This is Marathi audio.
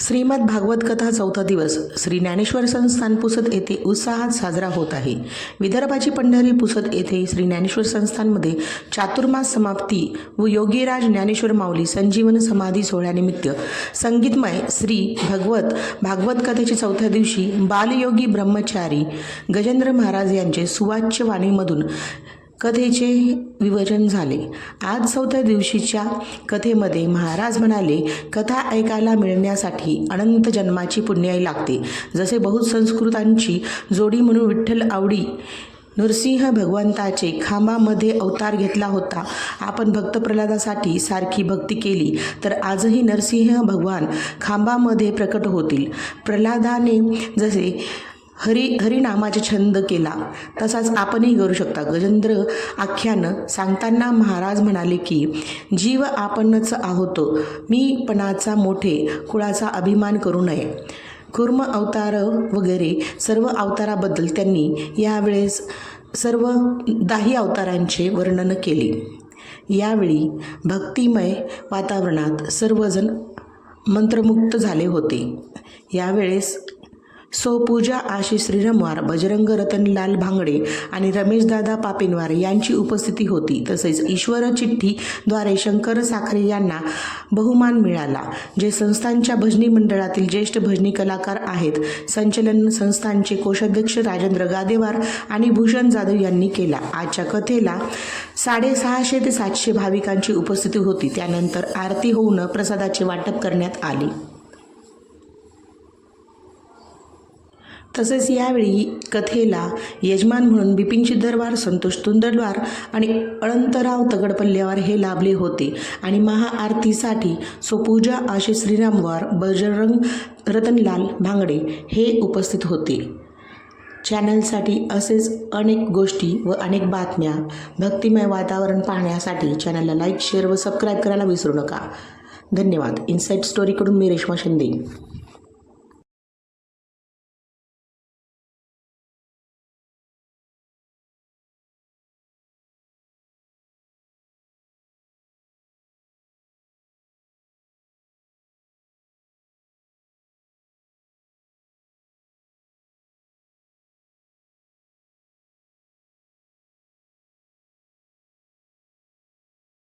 श्रीमद भागवत कथा चौथा दिवस. श्री ज्ञानेश्वर संस्थान पुसद येथे उत्साहात साजरा होत आहे. विदर्भाची पंढरी पुसद येथे श्री ज्ञानेश्वर संस्थानमध्ये चातुर्मास समाप्ती व योगीराज ज्ञानेश्वर माऊली संजीवन समाधी सोहळ्यानिमित्त संगीतमय श्री भगवत भागवत कथेच्या चौथ्या दिवशी बालयोगी ब्रह्मचारी गजेंद्र महाराज यांचे सुवाच्य वाणीमधून कथेचे विवचन झाले. आज चौथ्या दिवशीच्या कथेमध्ये महाराज म्हणाले कथा ऐकायला मिळण्यासाठी अनंत जन्माची पुण्याई लागते. जसे बहुसंस्कृतांची जोडी म्हणून विठ्ठल आवडी नरसिंह भगवंताचे खांबामध्ये अवतार घेतला होता. आपण भक्त प्रल्हादासाठी सारखी भक्ती केली तर आजही नरसिंह भगवान खांबामध्ये प्रकट होतील. प्रल्हादाने जसे हरी हरिनामाचे छंद केला. तसाच आपणही करू शकता. गजेंद्र आख्यान सांगताना महाराज म्हणाले की जीव आपणच आहोत. मी पणाचा मोठे कुळाचा अभिमान करू नये. कुर्म अवतार वगैरे सर्व अवताराबद्दल त्यांनी यावेळेस सर्व दाही अवतारांचे वर्णन केले. यावेळी भक्तिमय वातावरणात सर्वजण मंत्रमुक्त झाले होते. यावेळेस सो पूजा आशिष श्रीरमवार बजरंग रतनलाल भांगडे आणि रमेशदादा पापिनवार यांची उपस्थिती होती. तसेच ईश्वर चिठ्ठीद्वारे शंकर साखरे यांना बहुमान मिळाला. जे संस्थांच्या भजनी मंडळातील ज्येष्ठ भजनी कलाकार आहेत संचलन संस्थांचे कोषाध्यक्ष राजेंद्र गादेवार आणि भूषण जाधव यांनी केला. आजच्या कथेला साडेसहाशे ते सातशे भाविकांची उपस्थिती होती. त्यानंतर आरती होऊन प्रसादाचे वाटप करण्यात आले. तसेच यावेळी कथेला यजमान म्हणून बिपिन सिद्धरवार संतोष तुंदरवार आणि अळंतराव तगडपल्लेवार हे लाभले होते. आणि महाआरतीसाठी सोपूजा आशिष श्रीरामवार बजरंग रतनलाल भांगडे हे उपस्थित होते. चॅनलसाठी असेच अनेक गोष्टी व अनेक बातम्या भक्तिमय वातावरण पाहण्यासाठी चॅनलला लाईक शेअर व सबस्क्राईब करायला विसरू नका. धन्यवाद. इन्साईट स्टोरीकडून मी रेश्मा शिंदे.